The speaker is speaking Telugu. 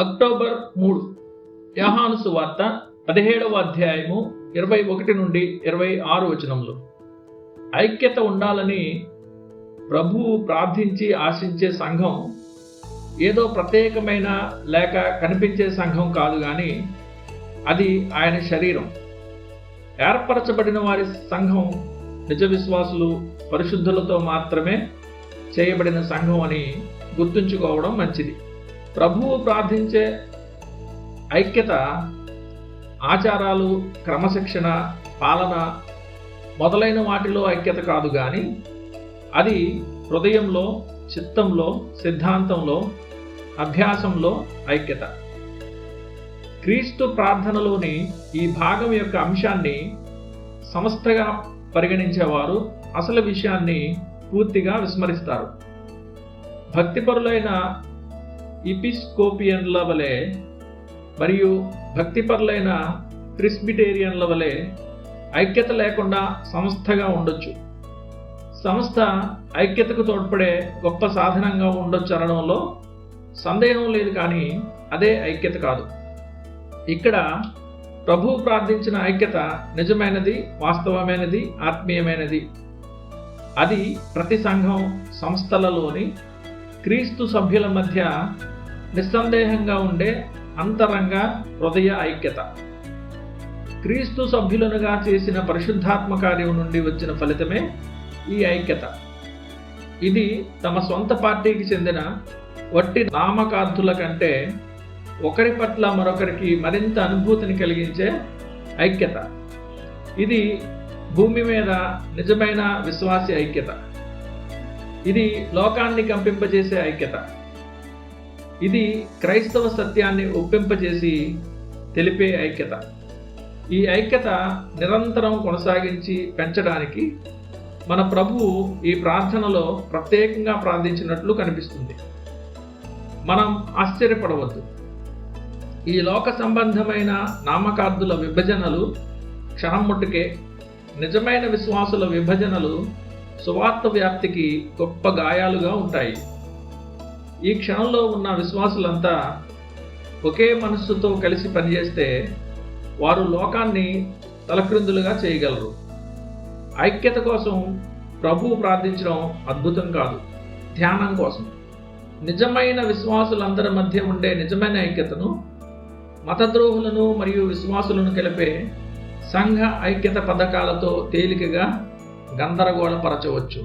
అక్టోబర్ మూడు. యహాను సువార్త పదిహేడవ అధ్యాయము ఇరవై ఒకటి నుండి ఇరవై ఆరు వచనంలో ఐక్యత ఉండాలని ప్రభువు ప్రార్థించి ఆశించే సంఘం ఏదో ప్రత్యేకమైన లేక కనిపించే సంఘం కాదు కానీ అది ఆయన శరీరం. ఏర్పరచబడిన వారి సంఘం నిజ విశ్వాసులు పరిశుద్ధులతో మాత్రమే చేయబడిన సంఘం అని గుర్తుంచుకోవడం మంచిది. ప్రభువు ప్రార్థించే ఐక్యత ఆచారాలు క్రమశిక్షణ పాలన మొదలైన వాటిలో ఐక్యత కాదు కానీ అది హృదయంలో చిత్తంలో సిద్ధాంతంలో అభ్యాసంలో ఐక్యత. క్రీస్తు ప్రార్థనలోని ఈ భాగం యొక్క అంశాన్ని సంస్థగా పరిగణించేవారు అసలు విషయాన్ని పూర్తిగా విస్మరిస్తారు. భక్తిపరులైన ఇపిస్కోపియన్ల వలె మరియు భక్తిపరులైన క్రిస్బిటేరియన్ల వలె ఐక్యత లేకుండా సంస్థగా ఉండొచ్చు. సంస్థ ఐక్యతకు తోడ్పడే గొప్ప సాధనంగా ఉండొచ్చు అనడంలో సందేహం లేదు కానీ అదే ఐక్యత కాదు. ఇక్కడ ప్రభు ప్రార్థించిన ఐక్యత నిజమైనది వాస్తవమైనది ఆత్మీయమైనది. అది ప్రతి సంఘం సంస్థలలోని క్రీస్తు సభ్యుల మధ్య నిస్సందేహంగా ఉండే అంతరంగ హృదయ ఐక్యత. క్రీస్తు సభ్యులనుగా చేసిన పరిశుద్ధాత్మ కార్యం నుండి వచ్చిన ఫలితమే ఈ ఐక్యత. ఇది తమ సొంత పార్టీకి చెందిన వట్టి నామకార్థుల కంటే ఒకరి పట్ల మరొకరికి మరింత అనుభూతిని కలిగించే ఐక్యత. ఇది భూమి మీద నిజమైన విశ్వాసి ఐక్యత. ఇది లోకాన్ని కంపింపజేసే ఐక్యత. ఇది క్రైస్తవ సత్యాన్ని ఒప్పింపజేసి తెలిపే ఐక్యత. ఈ ఐక్యత నిరంతరం కొనసాగించి పెంచడానికి మన ప్రభువు ఈ ప్రార్థనలో ప్రత్యేకంగా ప్రార్థించినట్లు కనిపిస్తుంది. మనం ఆశ్చర్యపడవద్దు. ఈ లోక సంబంధమైన నామకార్థుల విభజనలు క్షణం ముట్టుకే నిజమైన విశ్వాసుల విభజనలు సువార్త వ్యాప్తికి గొప్ప గాయాలుగా ఉంటాయి. ఈ క్షణంలో ఉన్న విశ్వాసులంతా ఒకే మనస్సుతో కలిసి పనిచేస్తే వారు లోకాన్ని తలక్రిందులుగా చేయగలరు. ఐక్యత కోసం ప్రభువు ప్రార్థించడం అద్భుతం కాదు. ధ్యానం కోసం. నిజమైన విశ్వాసులందరి మధ్య ఉండే నిజమైన ఐక్యతను మతద్రోహులను మరియు విశ్వాసులను కలిపే సంఘ ఐక్యత పథకాలతో తేలికగా గందరగోళపరచవచ్చు